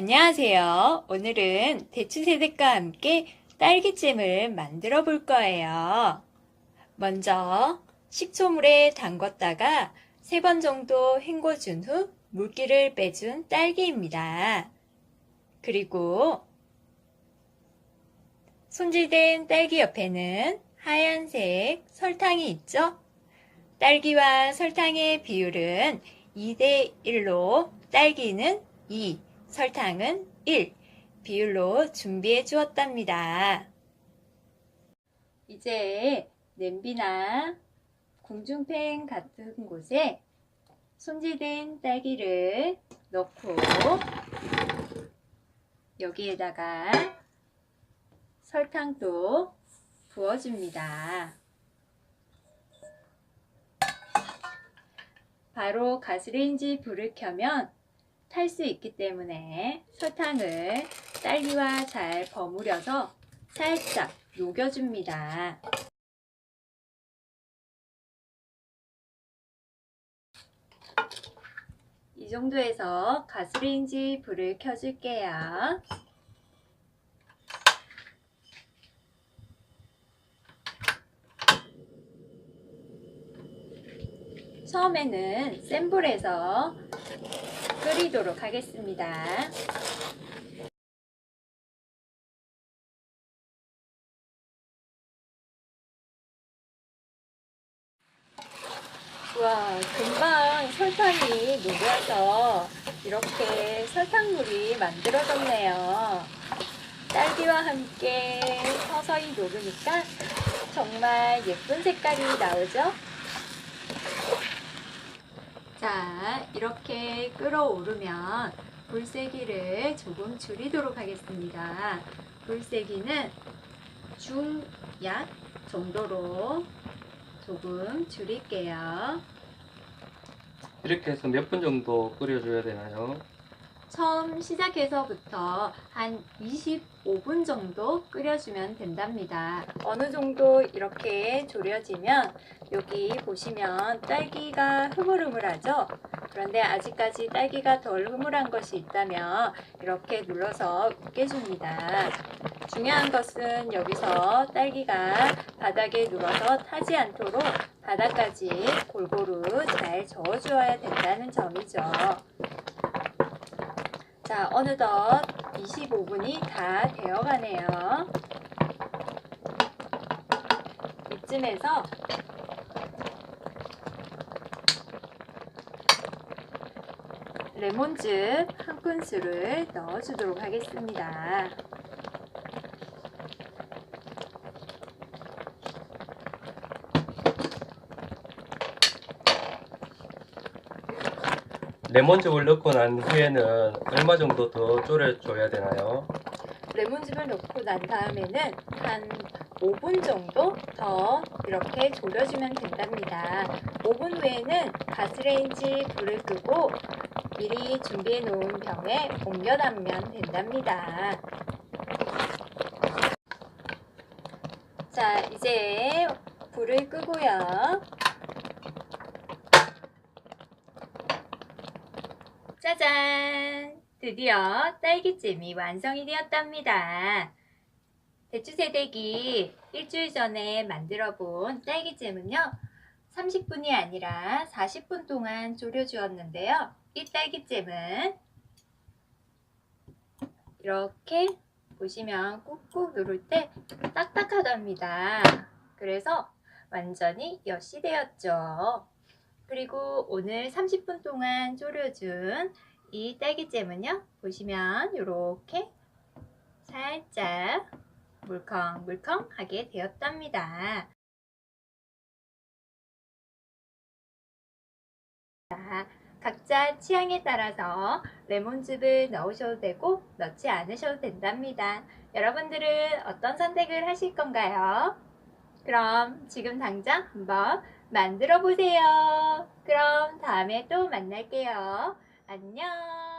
안녕하세요. 오늘은 대추세대과 함께 딸기잼을 만들어 볼 거예요. 먼저 식초물에 담궜다가 세번 정도 헹궈준 후 물기를 빼준 딸기입니다. 그리고 손질된 딸기 옆에는 하얀색 설탕이 있죠? 딸기와 설탕의 비율은 2대 1로 딸기는 2, 설탕은 1 비율로 준비해 주었답니다. 이제 냄비나 궁중팬 같은 곳에 손질된 딸기를 넣고 여기에다가 설탕도 부어줍니다. 바로 가스레인지 불을 켜면 탈 수 있기 때문에 설탕을 딸기와 잘 버무려서 살짝 녹여줍니다. 이 정도에서 가스레인지 불을 켜줄게요. 처음에는 센 불에서 끓이도록 하겠습니다. 와, 금방 설탕이 녹아서 이렇게 설탕물이 만들어졌네요. 딸기와 함께 서서히 녹으니까 정말 예쁜 색깔이 나오죠? 자, 이렇게 끓어오르면 불세기를 조금 줄이도록 하겠습니다. 불세기는 중약 정도로 조금 줄일게요. 이렇게 해서 몇 분 정도 끓여줘야 되나요? 처음 시작해서부터 한 25분 정도 끓여주면 된답니다. 어느 정도 이렇게 졸여지면 여기 보시면 딸기가 흐물흐물하죠? 그런데 아직까지 딸기가 덜 흐물한 것이 있다면 이렇게 눌러서 으깨줍니다. 중요한 것은 여기서 딸기가 바닥에 눌어서 타지 않도록 바닥까지 골고루 잘 저어주어야 된다는 점이죠. 자, 어느덧 25분이 다 되어 가네요. 이쯤에서 레몬즙 한 큰술을 넣어주도록 하겠습니다. 레몬즙을 넣고 난 후에는 얼마 정도 더 졸여줘야 되나요? 레몬즙을 넣고 난 다음에는 한 5분 정도 더 이렇게 졸여주면 된답니다. 5분 후에는 가스레인지 불을 끄고 미리 준비해 놓은 병에 옮겨 담으면 된답니다. 자, 이제 불을 끄고요. 짜잔! 드디어 딸기잼이 완성이 되었답니다. 대추세대기 일주일 전에 만들어 본 딸기잼은요, 30분이 아니라 40분 동안 졸여 주었는데요. 이 딸기잼은 이렇게 보시면 꾹꾹 누를 때 딱딱하답니다. 그래서 완전히 엿이 되었죠. 그리고 오늘 30분 동안 졸여준 이 딸기잼은요, 보시면 이렇게 살짝 물컹물컹하게 되었답니다. 자, 각자 취향에 따라서 레몬즙을 넣으셔도 되고 넣지 않으셔도 된답니다. 여러분들은 어떤 선택을 하실 건가요? 그럼 지금 당장 한번 만들어 보세요. 그럼 다음에 또 만날게요. 안녕.